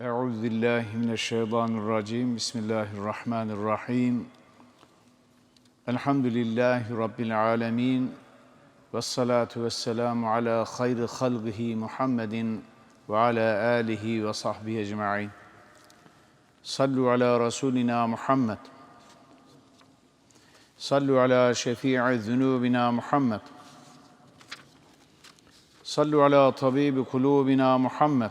Euzu billahi mineşşeytanirracim. Bismillahirrahmanirrahim. Elhamdülillahi rabbil alamin. Ves salatu vesselamu ala hayri halqihi Muhammedin ve ala alihi ve sahbihi ecmaîn. Sallu ala rasulina Muhammed. Sallu ala şefii zunubina Muhammed. Sallu ala tabibi kulubina Muhammed.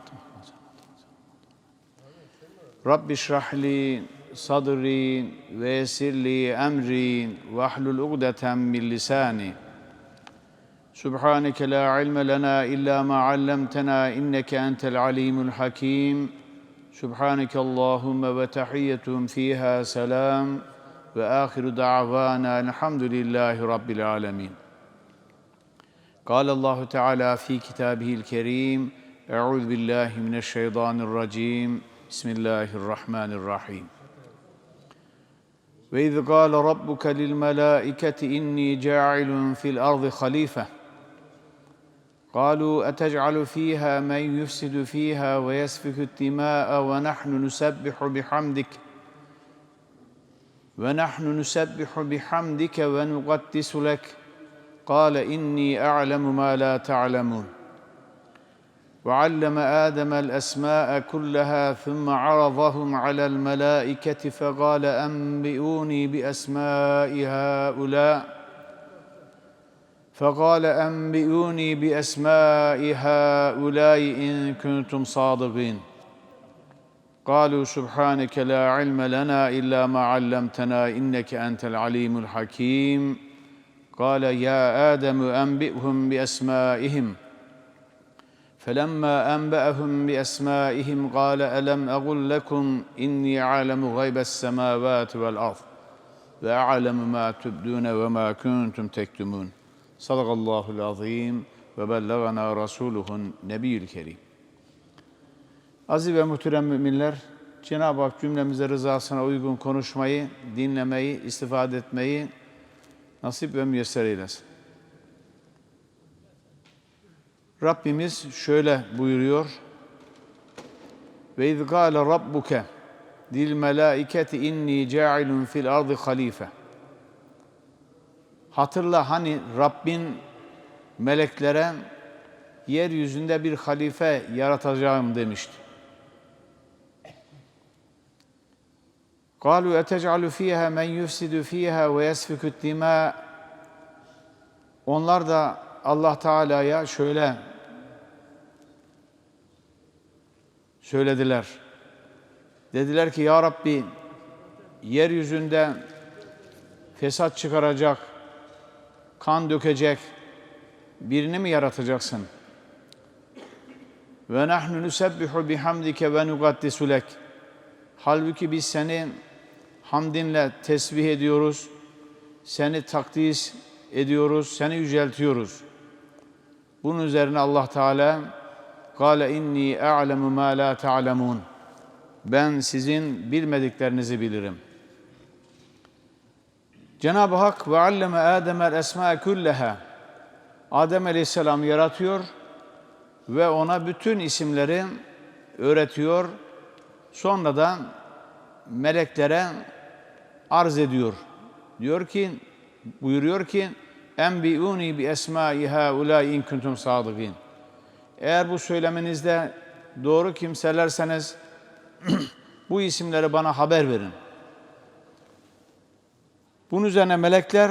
Rabbi şrahli sadri ve yessirli emri ve ahlul ugdeten min lisani. Subhaneke la ilme lena illa ma allamtena inneke entel alimul hakim. Subhaneke Allahümme ve tahiyyetum fiha selam ve ahiru da'vana elhamdülillahi rabbil alemin. قال الله تعالى في كتابه الكريم أعوذ بالله من الشيطان الرجيم بسم الله الرحمن الرحيم وإذ قال ربك للملائكة إني جاعل في الأرض خليفة قالوا أتجعل فيها من يفسد فيها ويسفك الدماء ونحن نسبح بحمدك ونحن نسبح بحمدك ونقدس لك قال إني أعلم ما لا تعلمون وعلم آدم الأسماء كلها ثم عرضهم على الملائكة فقال أنبئوني بأسماء هؤلاء. فقال أنبئوني بأسماء هؤلاء إن كنتم صادقين. قالوا سبحانك لا علم لنا إلا ما علمتنا إنك أنت العليم الحكيم. قال يا آدم أنبئهم بأسمائهم. فلما أنبأهم بأسمائهم قال ألم أقل لكم إني أعلم غيب السماوات والأرض وأعلم ما تبدون وما كنتم تكتمون صدق الله العظيم وبلغنا رسوله النبي الكريم Aziz ve muhterem müminler, Cenab-ı Hak cümlemize rızasına uygun konuşmayı, dinlemeyi, istifade etmeyi nasip ve müyesser eylesin. Rabbimiz şöyle buyuruyor. Ve iz gâle rabbuke dil melâiketi inni câilun fil ardı halife. Hatırla hani Rabbin meleklere yeryüzünde bir halife yaratacağım demişti. قالوا أتجعل فيها من يفسد فيها ويسفك الدماء Onlar da Allah Teala'ya şöyle söylediler. Dediler ki ya Rabbi yeryüzünde fesat çıkaracak, kan dökecek birini mi yaratacaksın? Ve nahnu nusebbihu bihamdike ve nuqaddisu lek. Halbuki biz seni hamdinle tesbih ediyoruz. Seni takdis ediyoruz, seni yüceltiyoruz. Bunun üzerine Allah Teala Kale inni a'lemu ma la ta'lemun. Ben sizin bilmediklerinizi bilirim. Cenab-ı Hak ve alleme Adem'el esma kulleha. Adem Aleyhisselam yaratıyor ve ona bütün isimleri öğretiyor. Sonra da meleklere arz ediyor. Diyor ki, buyuruyor ki, Enbi'uni bi esmai haulâi in kuntum sadıgîn. Eğer bu söylemenizde doğru kimselerseniz bu isimleri bana haber verin. Bunun üzerine melekler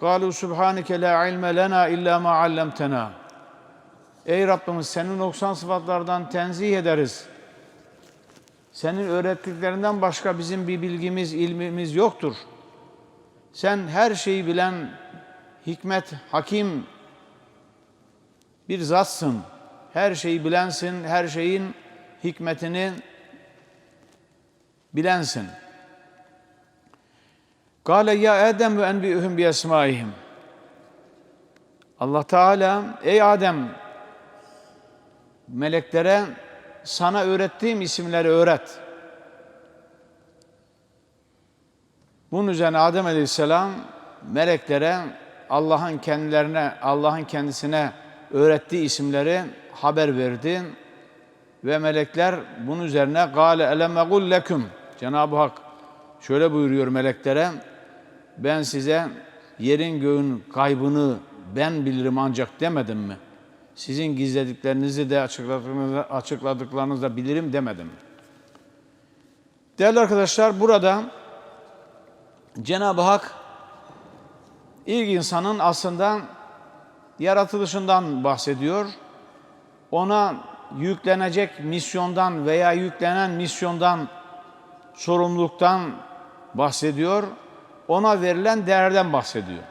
قَالُوا سُبْحَانِكَ لَا عِلْمَ لَنَا اِلَّا مَا عَلَّمْتَنَا Ey Rabbimiz senin noksan sıfatlardan tenzih ederiz. Senin öğrettiklerinden başka bizim bir bilgimiz, ilmimiz yoktur. Sen her şeyi bilen hikmet, hakim bir zatsın. Her şeyi bilensin, her şeyin hikmetini bilensin. Kale ya Adem ve enbi'uhum bi esmaihim. Allah Teala ey Adem meleklere sana öğrettiğim isimleri öğret. Bunun üzerine Adem Aleyhisselam meleklere Allah'ın kendilerine, Allah'ın kendisine öğrettiği isimleri haber verdi. Ve melekler bunun üzerine gâle elem egul leküm. Cenab-ı Hak şöyle buyuruyor meleklere. Ben size yerin göğün kaybını ben bilirim ancak demedim mi? Sizin gizlediklerinizi de açıkladıklarınızı, açıkladıklarınızı da bilirim demedim mi? Değerli arkadaşlar burada Cenab-ı Hak ilk insanın aslında yaratılışından bahsediyor. Ona yüklenecek misyondan veya yüklenen misyondan, sorumluluktan bahsediyor. Ona verilen değerden bahsediyor.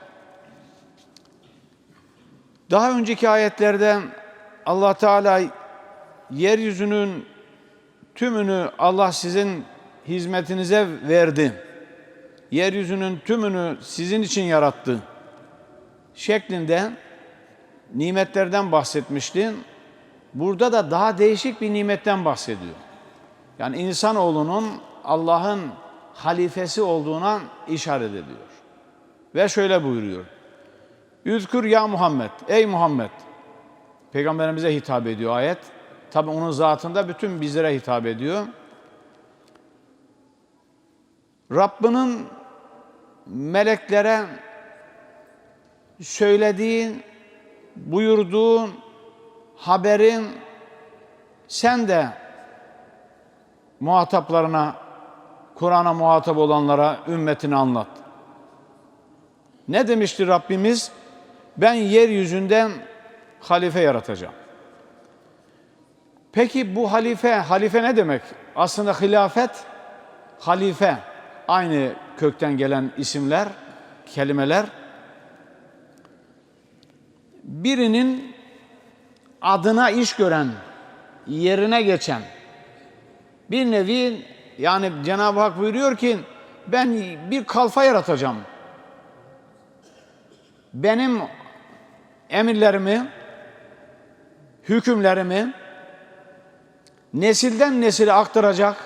Daha önceki ayetlerde Allah Teala yeryüzünün tümünü Allah sizin hizmetinize verdi. Yeryüzünün tümünü sizin için yarattı. Şeklinde nimetlerden bahsetmişti. Burada da daha değişik bir nimetten bahsediyor. Yani insanoğlunun Allah'ın halifesi olduğuna işaret ediyor. Ve şöyle buyuruyor. Yüzkür ya Muhammed, ey Muhammed. Peygamberimize hitap ediyor ayet. Tabi onun zatında bütün bizlere hitap ediyor. Rabbinin meleklere söylediğin, buyurduğun haberin sen de muhataplarına, Kur'an'a muhatap olanlara, ümmetine anlat. Ne demişti Rabbimiz? Ben yeryüzünden halife yaratacağım. Peki bu halife, halife ne demek? Aslında hilafet, halife. Aynı kökten gelen isimler, kelimeler. Birinin adına iş gören, yerine geçen, bir nevi yani Cenab-ı Hak buyuruyor ki ben bir kalfa yaratacağım. Benim emirlerimi, hükümlerimi nesilden nesile aktaracak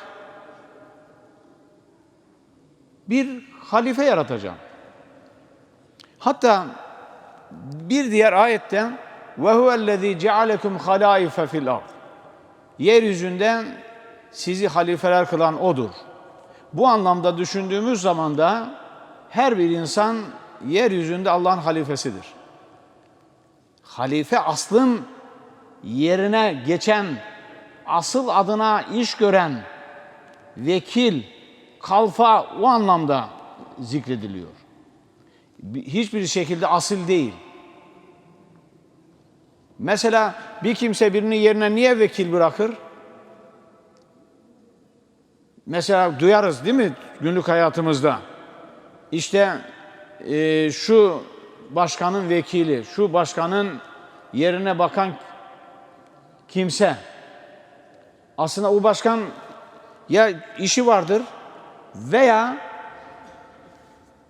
bir halife yaratacağım. Hatta bir diğer ayette ve huvellezî cealekum halâife fil ard. Yeryüzünden sizi halifeler kılan odur. Bu anlamda düşündüğümüz zaman da her bir insan yeryüzünde Allah'ın halifesidir. Halife aslın yerine geçen, asıl adına iş gören, vekil, kalfa o anlamda zikrediliyor. Hiçbir şekilde asil değil. Mesela bir kimse birinin yerine niye vekil bırakır? Mesela duyarız değil mi günlük hayatımızda? İşte e, şu başkanın vekili, şu başkanın yerine bakan kimse. Aslında o başkan ya işi vardır veya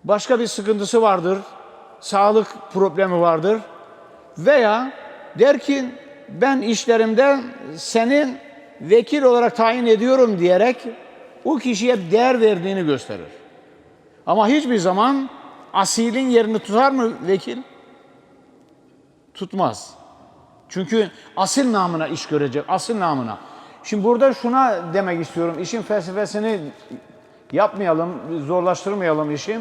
başka bir sıkıntısı vardır, sağlık problemi vardır veya der ki ben işlerimde senin vekil olarak tayin ediyorum diyerek o kişiye değer verdiğini gösterir. Ama hiçbir zaman asilin yerini tutar mı vekil? Tutmaz. Çünkü asil namına iş görecek, asil namına. Şimdi burada şuna demek istiyorum, işin felsefesini yapmayalım, zorlaştırmayalım işi.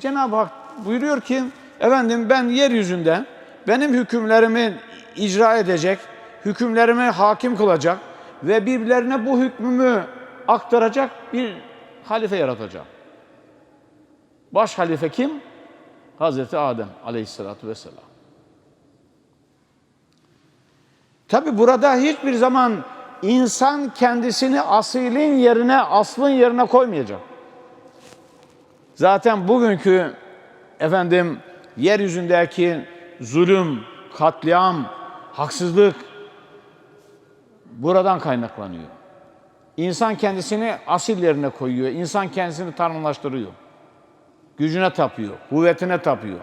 Cenab-ı Hak buyuruyor ki, efendim ben yeryüzünde benim hükümlerimi icra edecek, hükümlerime hakim kılacak ve birbirlerine bu hükmümü aktaracak bir halife yaratacağım. Baş halife kim? Hazreti Adem aleyhissalatü vesselam. Tabi burada hiçbir zaman insan kendisini asilin yerine, aslın yerine koymayacak. Zaten bugünkü efendim yeryüzündeki zulüm, katliam, haksızlık buradan kaynaklanıyor. İnsan kendisini asil yerine koyuyor. İnsan kendisini tanrılaştırıyor. Gücüne tapıyor, kuvvetine tapıyor.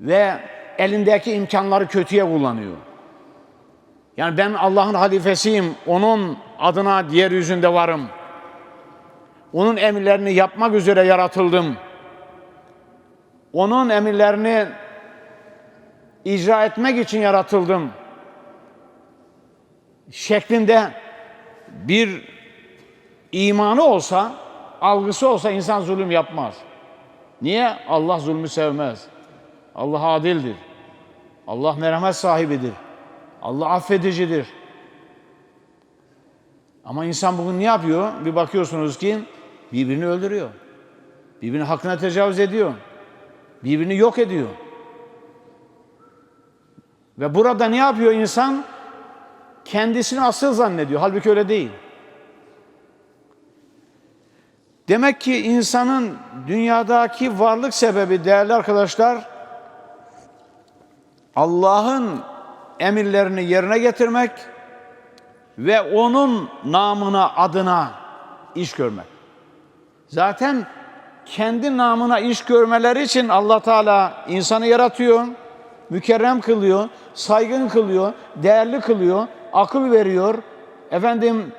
Ve elindeki imkanları kötüye kullanıyor. Yani ben Allah'ın halifesiyim, onun adına diğer yüzünde varım. Onun emirlerini yapmak üzere yaratıldım. Onun emirlerini icra etmek için yaratıldım. şeklinde bir imanı olsa, algısı olsa insan zulüm yapmaz. Niye? Allah zulmü sevmez. Allah adildir. Allah merhamet sahibidir. Allah affedicidir. Ama insan bugün ne yapıyor? Bir bakıyorsunuz ki birbirini öldürüyor. Birbirinin hakkına tecavüz ediyor. Birbirini yok ediyor. Ve burada ne yapıyor insan? Kendisini asıl zannediyor. Halbuki öyle değil. Demek ki insanın dünyadaki varlık sebebi değerli arkadaşlar Allah'ın emirlerini yerine getirmek ve onun namına adına iş görmek. Zaten kendi namına iş görmeleri için Allah Teala insanı yaratıyor, mükerrem kılıyor, saygın kılıyor, değerli kılıyor, akıl veriyor. Efendim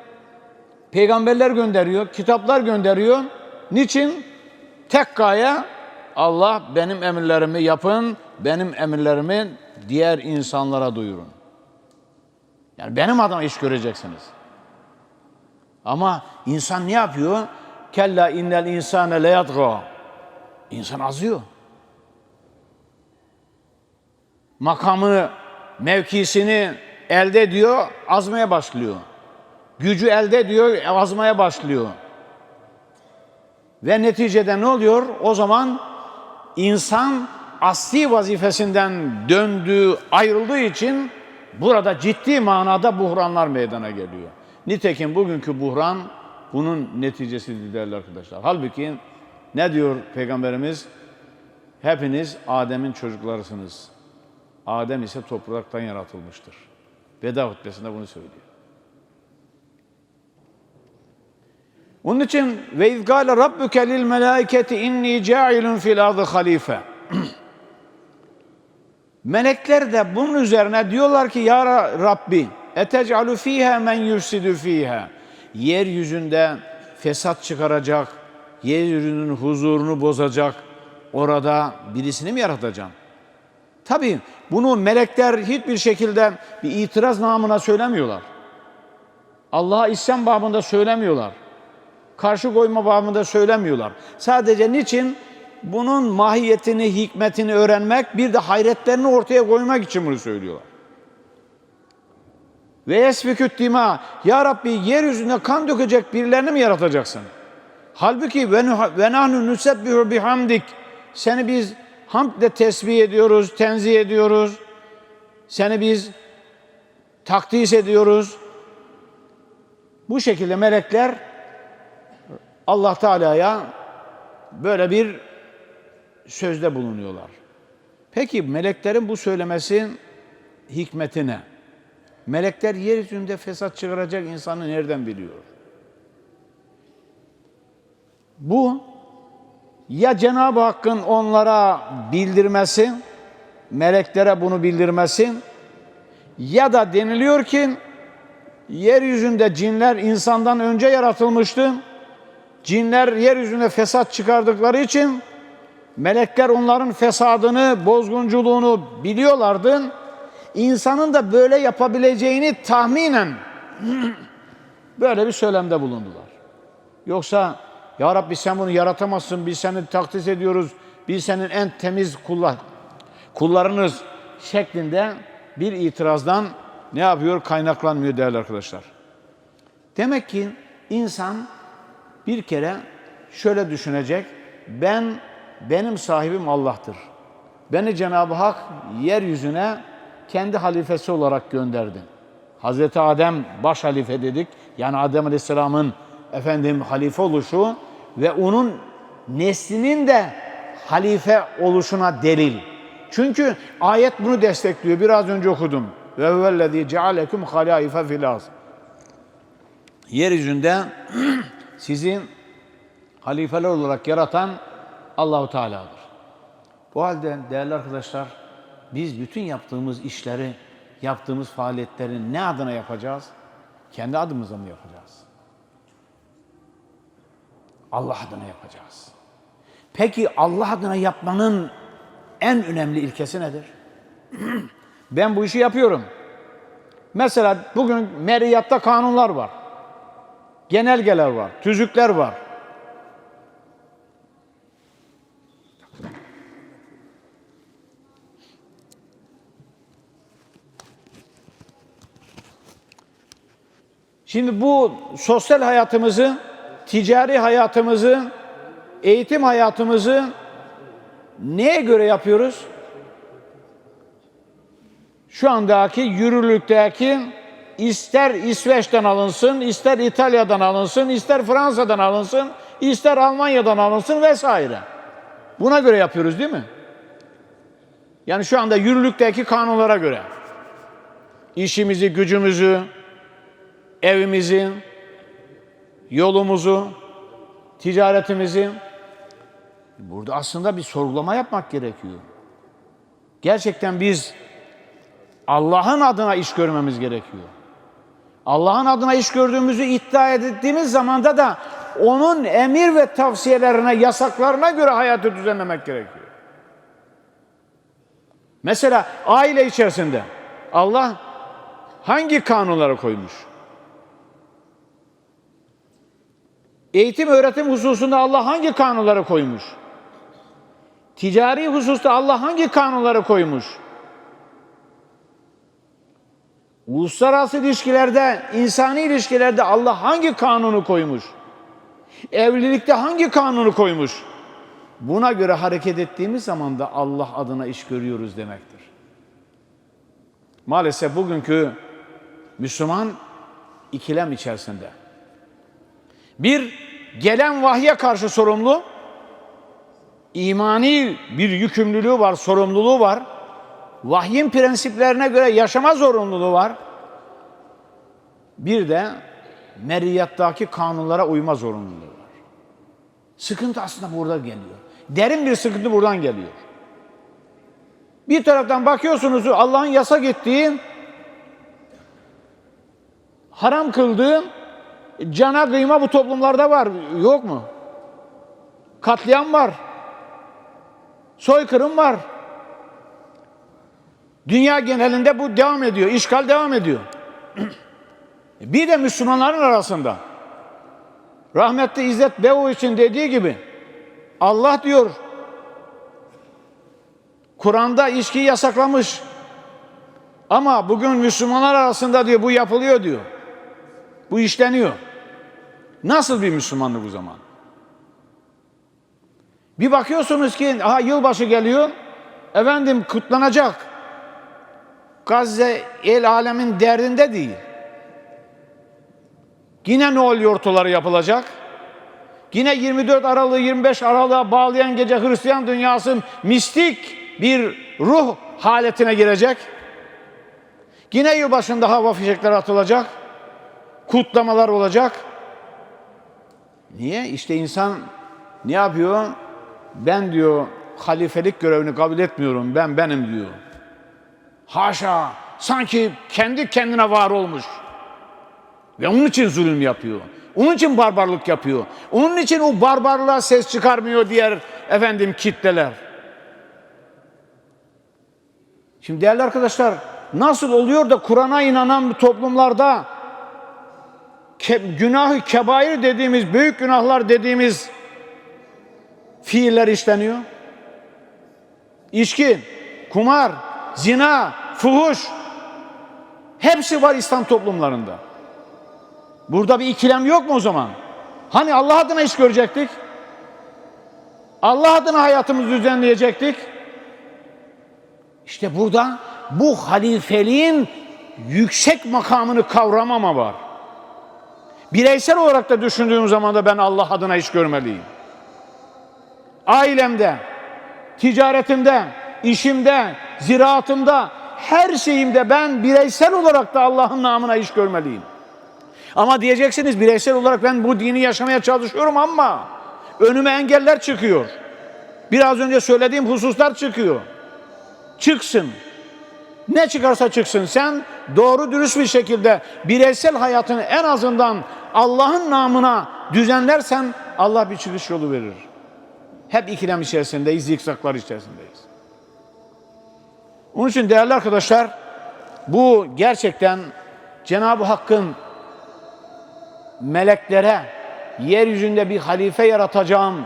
peygamberler gönderiyor, kitaplar gönderiyor. Niçin? Tek gaye Allah benim emirlerimi yapın, benim emirlerimi diğer insanlara duyurun. Yani benim adıma iş göreceksiniz. Ama insan ne yapıyor? Kella innel insane leyadga. İnsan azıyor. Makamı, mevkisini elde ediyor, azmaya başlıyor. Gücü elde ediyor, azmaya başlıyor. Ve neticede ne oluyor? O zaman insan asli vazifesinden döndüğü, ayrıldığı için burada ciddi manada buhranlar meydana geliyor. Nitekim bugünkü buhran bunun neticesidir değerli arkadaşlar. Halbuki ne diyor Peygamberimiz? Hepiniz Adem'in çocuklarısınız. Adem ise topraktan yaratılmıştır. Veda hutbesinde bunu söylüyor. Onun için ve izgâle rabbuke lil melâiketi inni câilun fil ardı halife. Melekler de bunun üzerine diyorlar ki ya Rabbi etec'alu fiha men yufsidu fiha. Yeryüzünde fesat çıkaracak, yeryüzünün huzurunu bozacak, orada birisini mi yaratacaksın? Tabii bunu melekler hiçbir şekilde bir itiraz namına söylemiyorlar. Allah'a isyan babında söylemiyorlar. Karşı koyma babında söylemiyorlar. Sadece niçin? Bunun mahiyetini, hikmetini öğrenmek, bir de hayretlerini ortaya koymak için bunu söylüyorlar. Ve esfiküt dima. Ya Rabbi yeryüzünde kan dökecek birilerini mi yaratacaksın? Halbuki ve nahnu nusebbihu bihamdik. Seni biz hamdle tesbih ediyoruz, tenzih ediyoruz. Seni biz takdis ediyoruz. Bu şekilde melekler Allah Teala'ya böyle bir sözde bulunuyorlar. Peki meleklerin bu söylemesi hikmeti ne? Melekler yeryüzünde fesat çıkaracak insanı nereden biliyor? Bu ya Cenab-ı Hakk'ın onlara bildirmesi, meleklere bunu bildirmesi ya da deniliyor ki yeryüzünde cinler insandan önce yaratılmıştı. Cinler yeryüzüne fesat çıkardıkları için melekler onların fesadını, bozgunculuğunu biliyorlardı. İnsanın da böyle yapabileceğini tahminen böyle bir söylemde bulundular. Yoksa ya Rabbi sen bunu yaratamazsın, biz seni takdis ediyoruz, biz senin en temiz kullar, kullarınız şeklinde bir itirazdan ne yapıyor? Kaynaklanmıyor değerli arkadaşlar. Demek ki insan bir kere şöyle düşünecek. Ben benim sahibim Allah'tır. Beni Cenab-ı Hak yeryüzüne kendi halifesi olarak gönderdi. Hazreti Adem baş halife dedik. Yani Adem Aleyhisselam'ın efendim halife oluşu ve onun neslinin de halife oluşuna delil. Çünkü ayet bunu destekliyor. Biraz önce okudum. Ve huvellezî cealekum halâife fil. Yeryüzünde sizin halifeler olarak yaratan Allahu Teala'dır. Bu halde değerli arkadaşlar biz bütün yaptığımız işleri, yaptığımız faaliyetleri ne adına yapacağız? Kendi adımıza mı yapacağız? Allah adına yapacağız. Peki Allah adına yapmanın en önemli ilkesi nedir? ben bu işi yapıyorum. Mesela bugün meriyatta kanunlar var. Genelgeler var, tüzükler var. Şimdi bu sosyal hayatımızı, ticari hayatımızı, eğitim hayatımızı neye göre yapıyoruz? Şu andaki yürürlükteki ister İsveç'ten alınsın, ister İtalya'dan alınsın, ister Fransa'dan alınsın, ister Almanya'dan alınsın vesaire. Buna göre yapıyoruz değil mi? Yani şu anda yürürlükteki kanunlara göre. işimizi, gücümüzü, evimizi, yolumuzu, ticaretimizi burada aslında bir sorgulama yapmak gerekiyor. Gerçekten biz Allah'ın adına iş görmemiz gerekiyor. Allah'ın adına iş gördüğümüzü iddia ettiğimiz zamanda da onun emir ve tavsiyelerine, yasaklarına göre hayatı düzenlemek gerekiyor. Mesela aile içerisinde Allah hangi kanunları koymuş? Eğitim öğretim hususunda Allah hangi kanunları koymuş? Ticari hususta Allah hangi kanunları koymuş? Uluslararası ilişkilerde, insani ilişkilerde Allah hangi kanunu koymuş? Evlilikte hangi kanunu koymuş? Buna göre hareket ettiğimiz zaman da Allah adına iş görüyoruz demektir. Maalesef bugünkü Müslüman ikilem içerisinde. Bir, gelen vahye karşı sorumlu, imani bir yükümlülüğü var, sorumluluğu var. Vahyin prensiplerine göre yaşama zorunluluğu var. Bir de meriyattaki kanunlara uyma zorunluluğu var. Sıkıntı aslında burada geliyor. Derin bir sıkıntı buradan geliyor. Bir taraftan bakıyorsunuz Allah'ın yasak ettiği, haram kıldığı cana kıyma bu toplumlarda var. Yok mu? Katliam var. Soykırım var. Dünya genelinde bu devam ediyor. İşgal devam ediyor. bir de Müslümanların arasında rahmetli İzzet Bevo için dediği gibi Allah diyor Kur'an'da içkiyi yasaklamış. Ama bugün Müslümanlar arasında diyor bu yapılıyor diyor. Bu işleniyor. Nasıl bir Müslümanlık bu zaman? Bir bakıyorsunuz ki aha yılbaşı geliyor. Efendim kutlanacak. Gazze el alemin derdinde değil. Yine Noel yortuları yapılacak. Yine 24 Aralık'ı 25 Aralık'a bağlayan gece Hristiyan dünyası mistik bir ruh haletine girecek. Yine yılbaşında hava fişekleri atılacak. Kutlamalar olacak. Niye? İşte insan ne yapıyor? Ben diyor halifelik görevini kabul etmiyorum. Ben benim diyor. Haşa! Sanki kendi kendine var olmuş. Ve onun için zulüm yapıyor. Onun için barbarlık yapıyor. Onun için o barbarlığa ses çıkarmıyor diğer efendim kitleler. Şimdi değerli arkadaşlar nasıl oluyor da Kur'an'a inanan toplumlarda ke, günahı kebair dediğimiz, büyük günahlar dediğimiz fiiller işleniyor? İçki, kumar, zina, fuhuş hepsi var İslam toplumlarında. Burada bir ikilem yok mu o zaman? Hani Allah adına iş görecektik? Allah adına hayatımızı düzenleyecektik? İşte burada bu halifeliğin yüksek makamını kavramama var. Bireysel olarak da düşündüğüm zaman da ben Allah adına iş görmeliyim. Ailemde, ticaretimde, işimde, ziraatımda, her şeyimde ben bireysel olarak da Allah'ın namına iş görmeliyim. Ama diyeceksiniz bireysel olarak ben bu dini yaşamaya çalışıyorum ama önüme engeller çıkıyor. Biraz önce söylediğim hususlar çıkıyor. Çıksın. Ne çıkarsa çıksın sen doğru dürüst bir şekilde bireysel hayatını en azından Allah'ın namına düzenlersen Allah bir çıkış yolu verir. Hep ikilem içerisindeyiz, zikzaklar içerisindeyiz. Onun için değerli arkadaşlar bu gerçekten Cenab-ı Hakk'ın meleklere yeryüzünde bir halife yaratacağım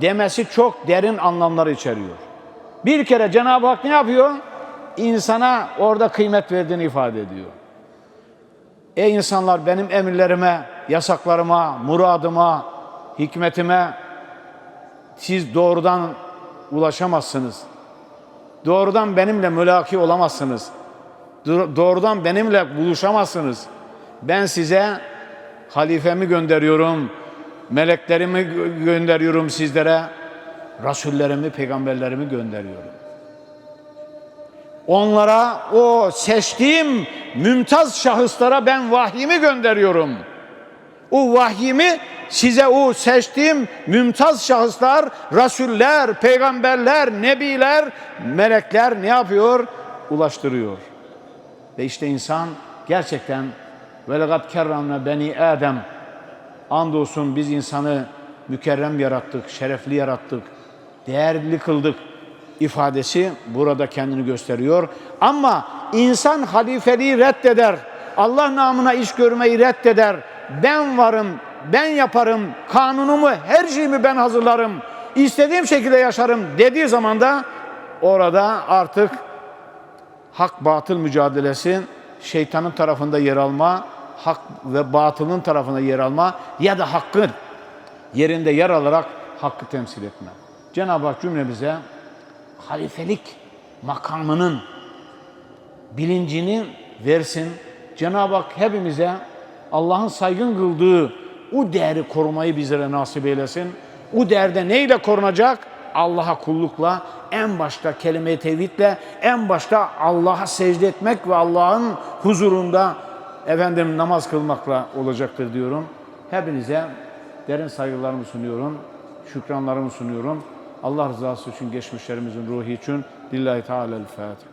demesi çok derin anlamlar içeriyor. Bir kere Cenab-ı Hak ne yapıyor? İnsana orada kıymet verdiğini ifade ediyor. Ey insanlar benim emirlerime, yasaklarıma, muradıma, hikmetime siz doğrudan ulaşamazsınız. Doğrudan benimle mülaki olamazsınız. Do- Doğrudan benimle buluşamazsınız. Ben size halifemi gönderiyorum, meleklerimi gö- gönderiyorum sizlere, rasullerimi, peygamberlerimi gönderiyorum. Onlara o seçtiğim mümtaz şahıslara ben vahyimi gönderiyorum. O vahyimi size o seçtiğim mümtaz şahıslar, rasuller, peygamberler, nebiler, melekler ne yapıyor? Ulaştırıyor. Ve işte insan gerçekten velegat kerramna beni Adem andolsun biz insanı mükerrem yarattık, şerefli yarattık, değerli kıldık ifadesi burada kendini gösteriyor. Ama insan halifeliği reddeder. Allah namına iş görmeyi reddeder. Ben varım, ben yaparım, kanunumu, her şeyimi ben hazırlarım. istediğim şekilde yaşarım dediği zaman da orada artık hak batıl mücadelesi şeytanın tarafında yer alma, hak ve batılın tarafında yer alma ya da hakkın yerinde yer alarak hakkı temsil etme. Cenab-ı Hak cümlemize halifelik makamının bilincini versin. Cenab-ı Hak hepimize Allah'ın saygın kıldığı o değeri korumayı bizlere nasip eylesin. O değerde neyle korunacak? Allah'a kullukla, en başta kelime-i tevhidle, en başta Allah'a secde etmek ve Allah'ın huzurunda efendim namaz kılmakla olacaktır diyorum. Hepinize derin saygılarımı sunuyorum, şükranlarımı sunuyorum. Allah rızası için, geçmişlerimizin ruhi için. Lillahi Teala'l-Fatiha.